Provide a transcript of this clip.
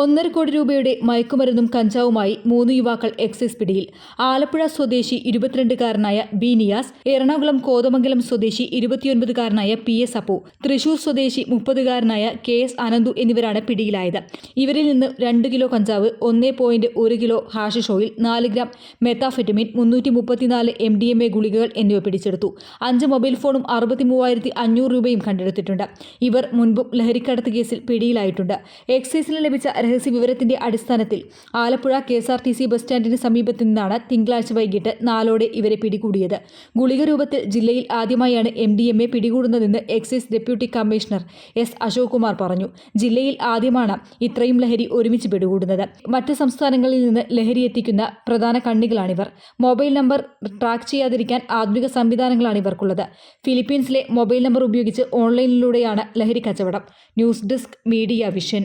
ഒന്നര കോടി രൂപയുടെ മയക്കുമരുന്നും കഞ്ചാവുമായി മൂന്ന് യുവാക്കൾ എക്സൈസ് പിടിയിൽ. ആലപ്പുഴ സ്വദേശി ഇരുപത്തിരണ്ടുകാരനായ ബി നിയാസ് എറണാകുളം കോതമംഗലം സ്വദേശി ഇരുപത്തിയൊൻപതുകാരനായ പി എസ് അപ്പു തൃശൂർ സ്വദേശി മുപ്പതുകാരനായ കെ എസ് അനന്തു എന്നിവരാണ് പിടിയിലായത്. ഇവരിൽ നിന്ന് രണ്ട് കിലോ കഞ്ചാവ് ഒന്നേ പോയിന്റ് ഒരു കിലോ ഹാഷിഷ് ഓയിൽ നാല് ഗ്രാം മെത്താഫെറ്റമിൻ മുന്നൂറ്റി മുപ്പത്തിനാല് എം ഡി എം എ ഗുളികകൾ എന്നിവ പിടിച്ചെടുത്തു. അഞ്ച് മൊബൈൽ ഫോണും അറുപത്തി മൂവായിരത്തി അഞ്ഞൂറ് രൂപയും കണ്ടെടുത്തിട്ടുണ്ട്. ഇവർ മുൻപും ലഹരിക്കടത്ത് കേസിൽ പിടിയിലായിട്ടുണ്ട്. എക്സൈസിന് ലഭിച്ച രഹസ്യ വിവരത്തിന്റെ അടിസ്ഥാനത്തിൽ Alappuzha K S R T C bus സ്റ്റാൻഡിന് സമീപത്ത് നിന്നാണ് തിങ്കളാഴ്ച വൈകിട്ട് നാലോടെ ഇവരെ പിടികൂടിയത്. ഗുളിക രൂപത്തിൽ ജില്ലയിൽ ആദ്യമായാണ് M D M A പിടികൂടുന്നതെന്ന് excise deputy commissioner S Ashok Kumar പറഞ്ഞു. ജില്ലയിൽ ആദ്യമാണ് ഇത്രയും ലഹരി ഒരുമിച്ച് പിടികൂടുന്നത്. മറ്റ് സംസ്ഥാനങ്ങളിൽ നിന്ന് ലഹരി എത്തിക്കുന്ന പ്രധാന കണ്ണികളാണിവർ. മൊബൈൽ നമ്പർ ട്രാക്ക് ചെയ്യാതിരിക്കാൻ ആധുനിക സംവിധാനങ്ങളാണ് ഇവർക്കുള്ളത്. ഫിലിപ്പീൻസിലെ മൊബൈൽ നമ്പർ ഉപയോഗിച്ച് ഓൺലൈനിലൂടെയാണ് ലഹരി കച്ചവടം. News desk media vision.